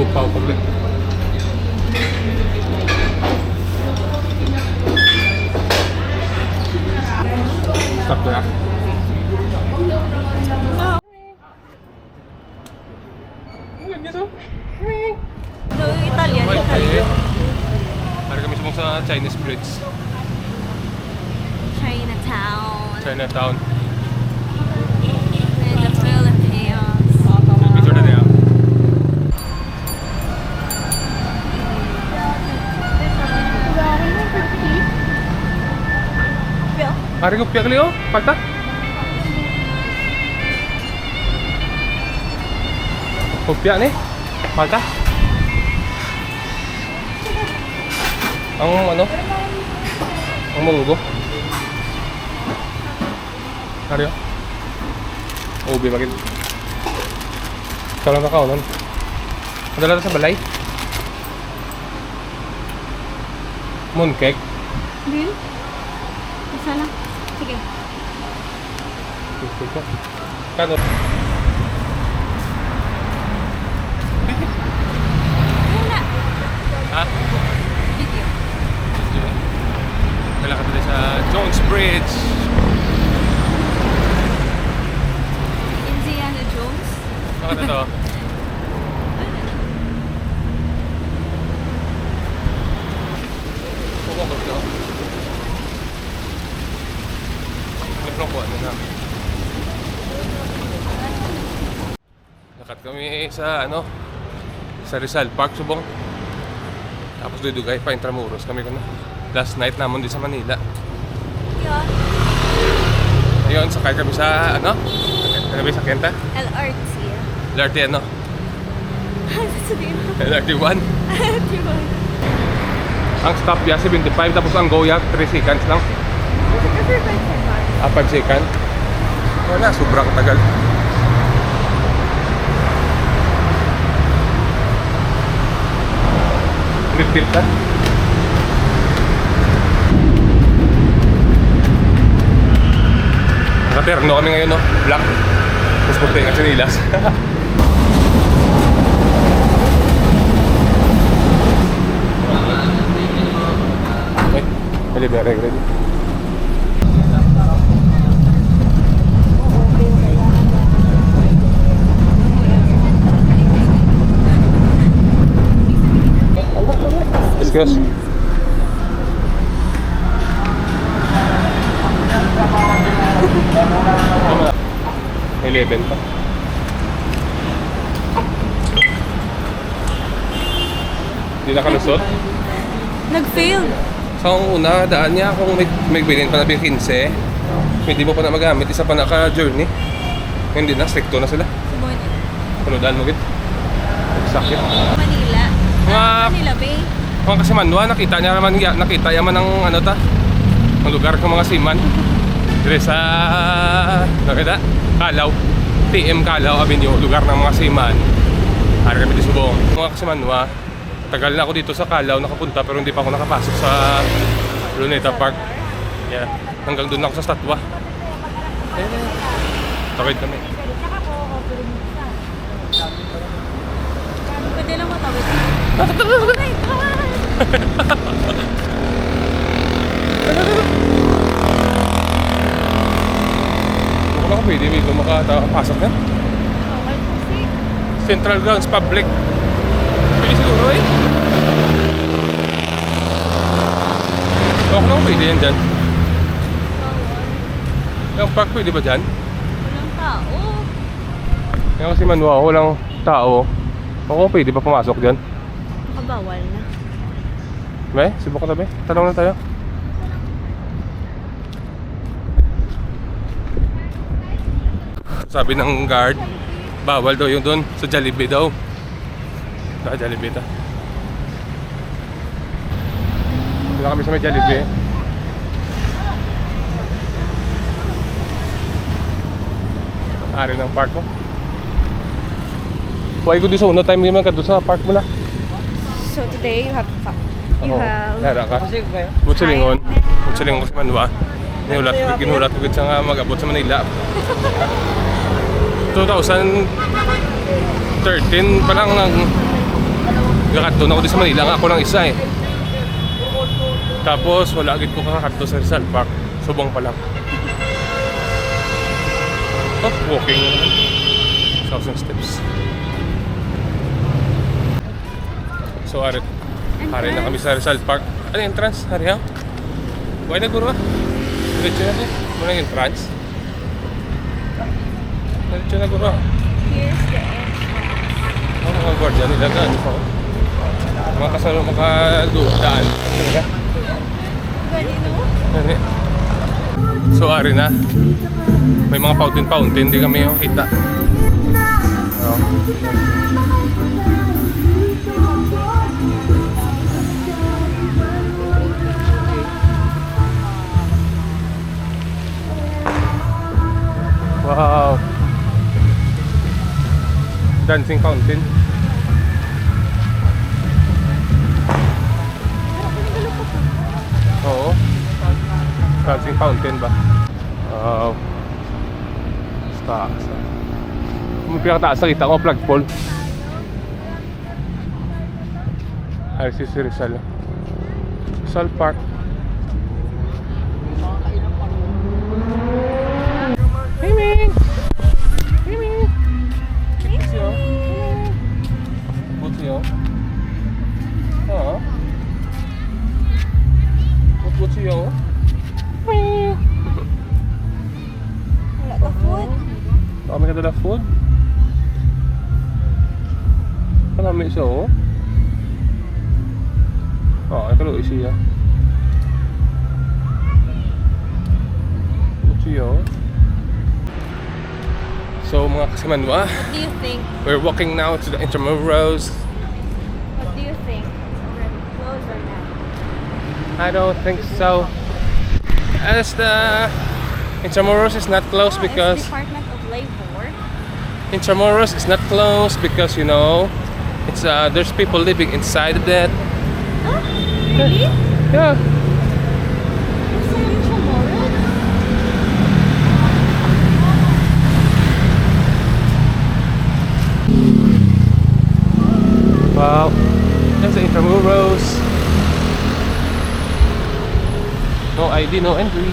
Nagsupaw komplet. Stop na. Ang ganda to. No, Italian. Okay, Italian. Para kami sa Chinese Bridge. Chinatown. Chinatown. Ko piyak liyo. Palta. Kopya ni. Palta. Ang ano? Ang munggo. Ari oh. Ubi magin. Kalau nakaunan. Padala na sa balay. Mooncake. Bill? Isa lang. Sige. Kano? Muna. Ha? Video. Dali sa Jones Bridge. Indiana Jones. Bakit ito? Puko ko ito. Nagplong ko, ano na. Nakat kami sa ano sa Rizal Park, Subong. Tapos dudugay pa Intramuros kami ko na. Last night namon din sa Manila. Yun. Ayun, sakay kami sa ano? Kami sa Kenta? LRT. LRT ano? Sabihin mo. LRT 1. Diba? Ang stop ya 75 tapos ang go ya 3 seconds lang. Ah, 5 second. Wala, sobrang tagal. Lip-tip ka? Nakaterno kami ngayon, no? Black. Tapos puti ang sinilas. 11 pa. Hindi nakalusot? Nag-fail. Sa so, una, daan niya kung may, may bilhin pa na bin 15, hindi mo pa na magamit, isa pa naka-journey. Hindi na, stricto na sila. Subunin. Ano daan mo git? Sakit. Manila. Mga, ah, Manila Bay. Mga kasi Manwa, nakita niya naman, nakita yaman ng ano ta, ang lugar ng mga siman. Dire sa, nakita? Kalaw. TM Kalaw Avenue, lugar ng mga siman. Hari kami di subong. Mga kasi manwa, tagal na ako dito sa Kalaw nakapunta pero hindi pa ako nakapasok sa Luneta Park. Yeah. Hanggang doon ako sa statwa. Eh, takid kami. Pwede lang matawid. Oh my God! Kung ako pwede dito makapasok na. Central Grounds Public. Pwede siguro eh. Okay lang pwede yan dyan. Yung park pwede ba dyan? Walang tao. Kaya kasi manuwa, walang tao. Oo, pwede pa pumasok dyan. Nakabawal na. Be, subok na be. Tanong na tayo. Sabi ng guard, bawal daw yung doon sa Jollibee daw. Sa Jollibee ta. Wala kami sa may Jollibee. Ari ng park ko. Huwag ko di sa uno time naman ka doon sa park mo na. So today you have fa- You have. Yara ka. Butsalingon. Butsalingon kasi manwa. Ginulat, ginulat ko sa nga mag-abot sa Manila. 2013 pa lang ang gakadto na ako din sa Manila ako lang isa eh. Tapos wala agad ko kakadto sa Rizal Park. Subong pa lang. Oh, walking na naman. Thousand steps. So, arit. Hari na kami sa Rizal Park. Ano entrance? Hari ha? Buhay na guro ah. Diretso na din. Muna yung entrance. Diretso na ah. Here's the entrance. Ang mga gwardiya nila pa? Mga kasalo makadaan. Talaga? Ganino? Eh. So, ari na. May mga fountain-fountain. Di kami yung kita. Oh. Dancing fountain. Oo. Dancing fountain ba? Wow. Taas. Kung pinakataas nakita ko, flagpole. RCC Rizal. Rizal Park. What do you think? we're walking now to the Intramuros. What do you think? Already closed or not? I don't think so. As the Intramuros is not closed Oh, because it's Department of Labor. Intramuros is not closed because you know it's uh there's people living inside of that. Huh? Really? Yeah. Wow. That's the Intramuros. No ID, no entry.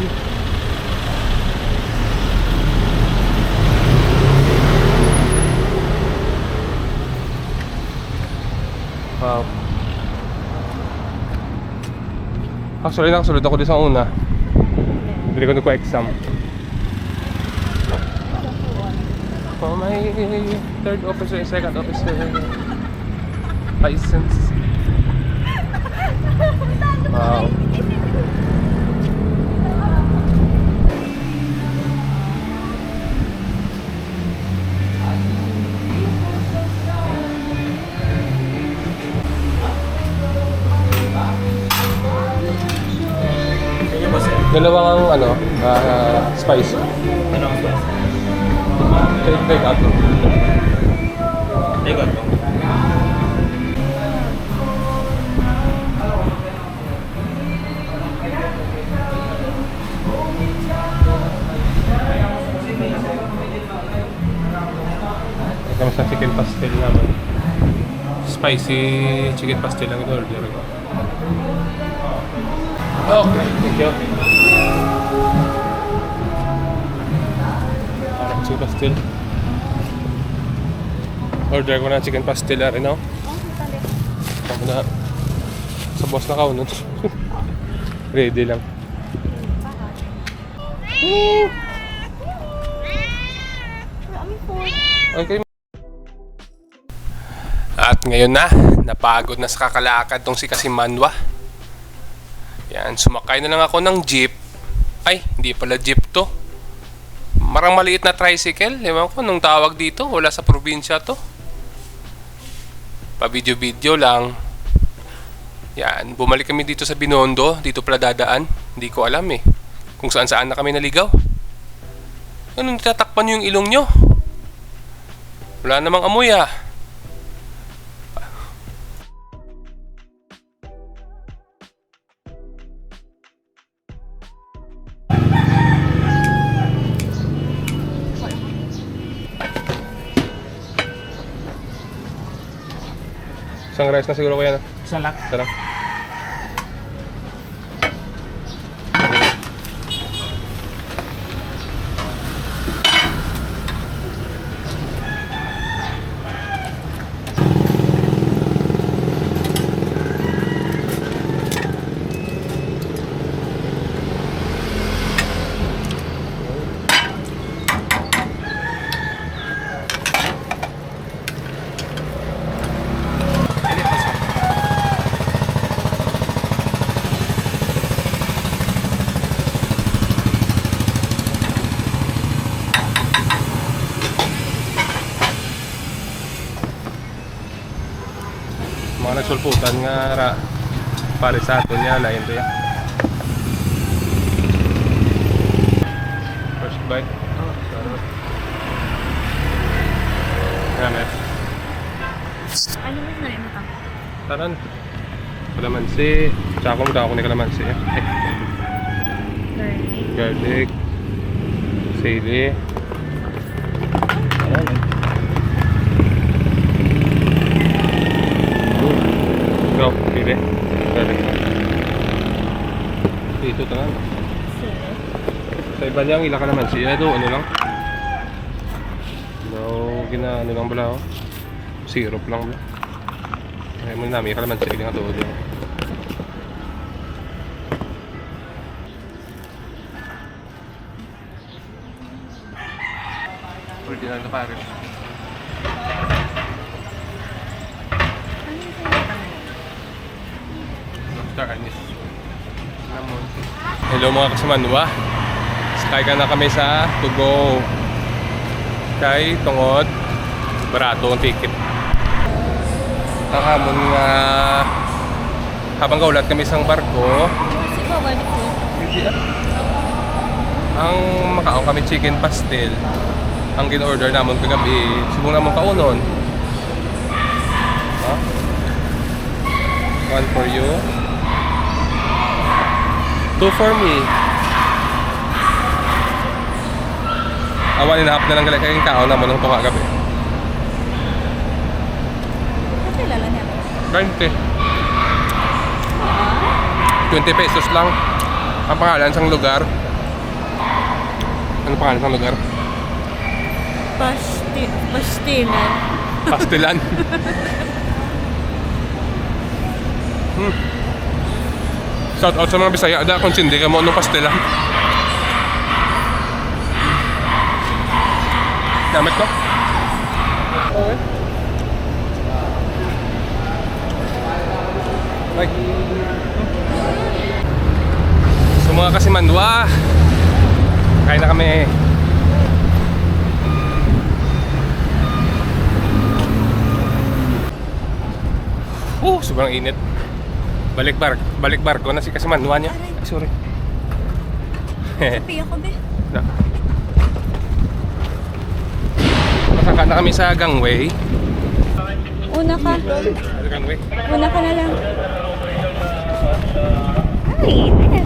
Wow. Actually, nakasulod ako din sa una. Hindi ko nagko-exam. For my third officer and second officer license. Wow. Dalawang ano, ah, spice. Ano ang ba? Take, take out. Spicy chicken pastel ang in-order ko. Okay, thank you. Parang chicken pastel. Order ko na chicken pastel na rin, no? Sali. Ako na. Sa boss na kaunod. Ready lang. Okay. Ngayon na, napagod na sa kakalakad tong si Kasimanwa. Yan, sumakay na lang ako ng jeep. Ay, hindi pala jeep to. Marang maliit na tricycle. Ewan ko, nung tawag dito, wala sa probinsya to. Pa-video-video lang. Yan, bumalik kami dito sa Binondo. Dito pala dadaan. Hindi ko alam eh. Kung saan-saan na kami naligaw. Anong tatakpan yung ilong nyo? Wala namang amoy ah. Isang rice na siguro kaya na. Isa lang. Tara. Mga nagsulputan nga ra. Pare sa ato niya, lain to yan. First bite. Oh, sarap. Yan eh. Ano mas na rin Taran. Kalamansi. Tsaka kung ako ni kalamansi. Eh. Garlic. Sili. Taran. Go, pili. Garlic. Dito tanan. Sa iba niyang ila kalamansi. Eh, do, ano lang. No, gina, ano lang bala oh. Syrup lang bala. Ay mo namin kalamansi nga to din. Original na pare. Star anise. Hello mga kasamanwa. Sakay ka na kami sa to go. Kay tungod barato ang ticket ang hamon nga habang kaulat kami isang barko ang makaon kami chicken pastel ang gin-order namon kagabi subong namon kaunon ha? one for you two for me awan and a half na lang galing kayong kaon namon ng tunga gabi Kakilala niya. 20 20 pesos lang ang pangalan sang lugar ano pangalan sang lugar? Pasti, pastilan. Pastilan. hmm. Shout out sa mga Bisaya. Da kung sindi ka mo nung pastilan. Damit ko? Okay. Ay. So mga kasimandwa, kain na kami. Oh, sobrang init. Balik bar, balik barko na si Kasimanwa niya. Ay, sorry. Sabi ako be. na. Masaka na kami sa gangway. Una ka. Gangway. Una ka na lang. Ay, init.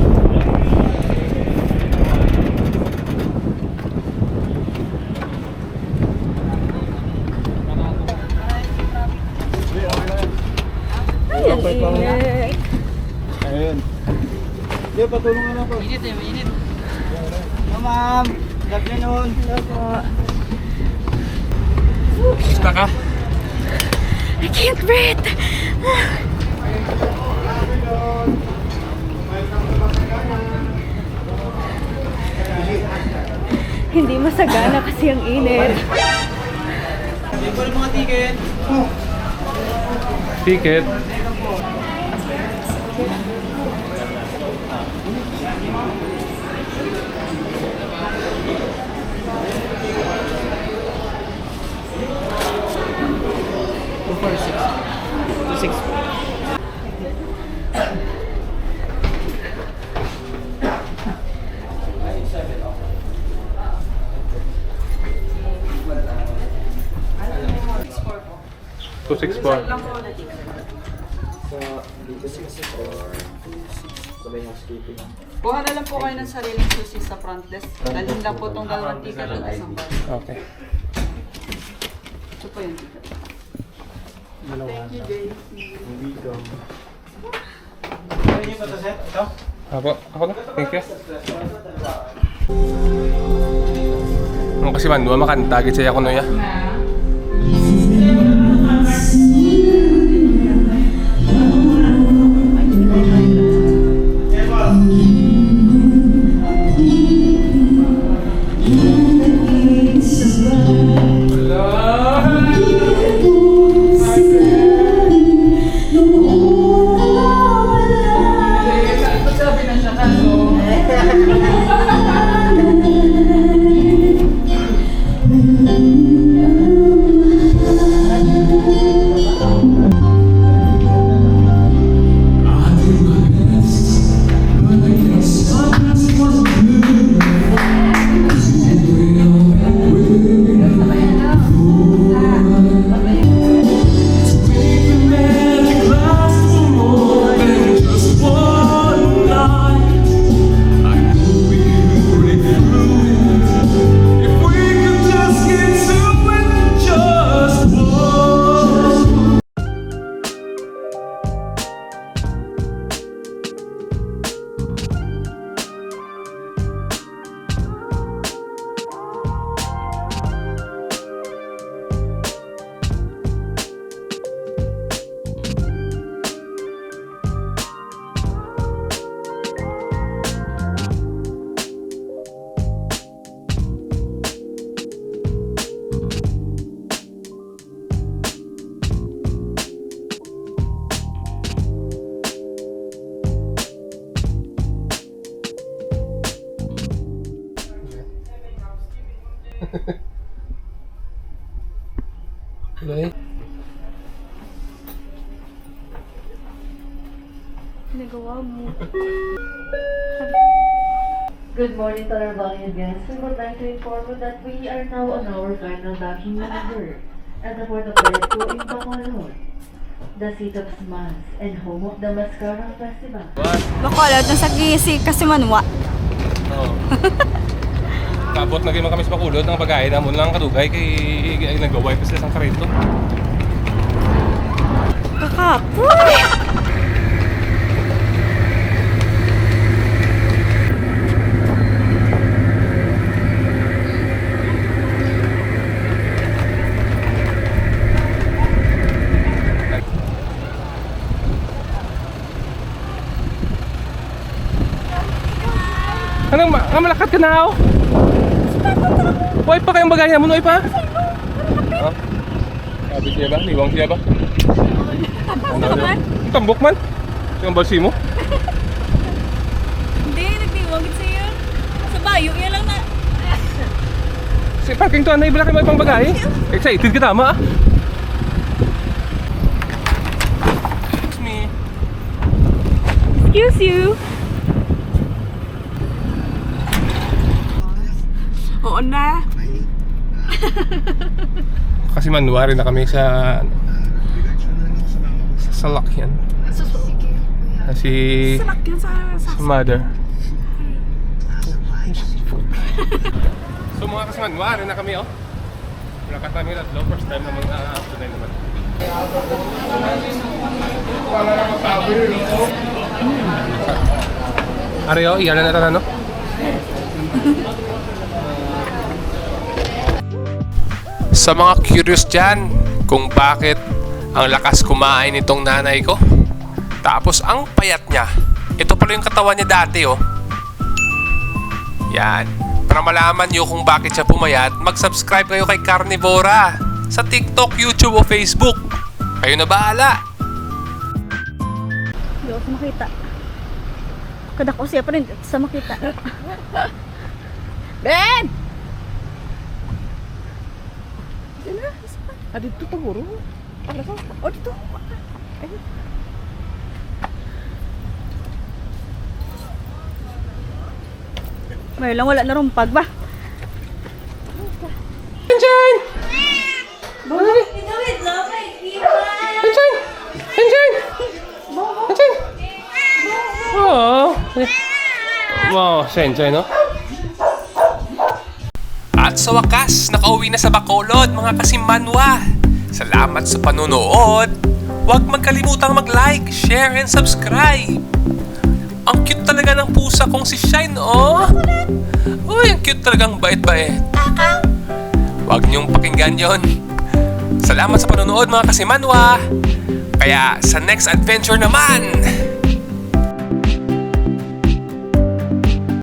Ay, ang init. Ayun. Hindi, patulungan ako. Init eh, mainit. Hello, ma'am. Good afternoon. Hello po. Basta ka? I can't breathe. Hindi masagana kasi ang init. Yung mga ticket. Ticket. Two six four. Kuha na lang po kayo ng sariling susi sa front desk. Dalhin lang po itong dalawang ticket at isang bag. Okay. Ito po yung ticket. Thank you, JC. Dito. Ano yung pataset? Ito? Apo, ako na. Thank you. Ang kasi man, dua makanta, git saya ko no ya. Nagawa mo. Good morning to our valued guests. We would like to inform you that we are now on our final docking maneuver at the port of Veracruz in Bacolod, the seat of Smas and home of the Mascara Festival. Bacolod, nasa gisi kasi manwa. Oo. Kabot na kami sa pakulod ng bagay na mo lang kadugay kay nagaway pa sila sa karito. Kakapoy! Anong ma nga malakad ka na ako? Uy pa kayong bagay na mo, uy pa. Oh. Sabi siya ba? Liwang siya ba? Ano daw? Tambok man. Yung balsi mo. Hindi, nagdiwagit sa'yo. Sa bayo, yan lang na. Si parking to, anay bala kayo may pang bagay. Excited ka tama ah. Excuse me. Excuse you. Oo na. Kasi manuwari na kami sa sa salakyan. Ah, Si Salakyan sa... sa... sa mother. so mga kasi manuwari na kami oh. Wala ka kami tatlo. First time naman na uh, tunay naman. Ariyo, iyan na natin ano? Sa mga curious dyan kung bakit ang lakas kumain itong nanay ko. Tapos ang payat niya. Ito pala yung katawan niya dati oh. Yan. Para malaman nyo kung bakit siya pumayat, mag-subscribe kayo kay Carnivora sa TikTok, YouTube o Facebook. Kayo na bahala. Hindi ako makita. Kada ko siya pa rin sa makita. ben! Diyan na. isa pa. Ah, dito pa guro. Ano to? Oh, dito. Ayun. May lang wala na rumpag ba? Enjoy! Enjoy! Enjoy! Enjoy! Oh. Wow, sensei, no? At sa wakas, nakauwi na sa Bacolod, mga kasimanwa. Salamat sa panunood. Huwag magkalimutang mag-like, share, and subscribe. Ang cute talaga ng pusa kong si Shine, oh. Uy, ang cute talagang bait-bait. Huwag niyong pakinggan yon. Salamat sa panonood mga kasimanwa. Kaya sa next adventure naman,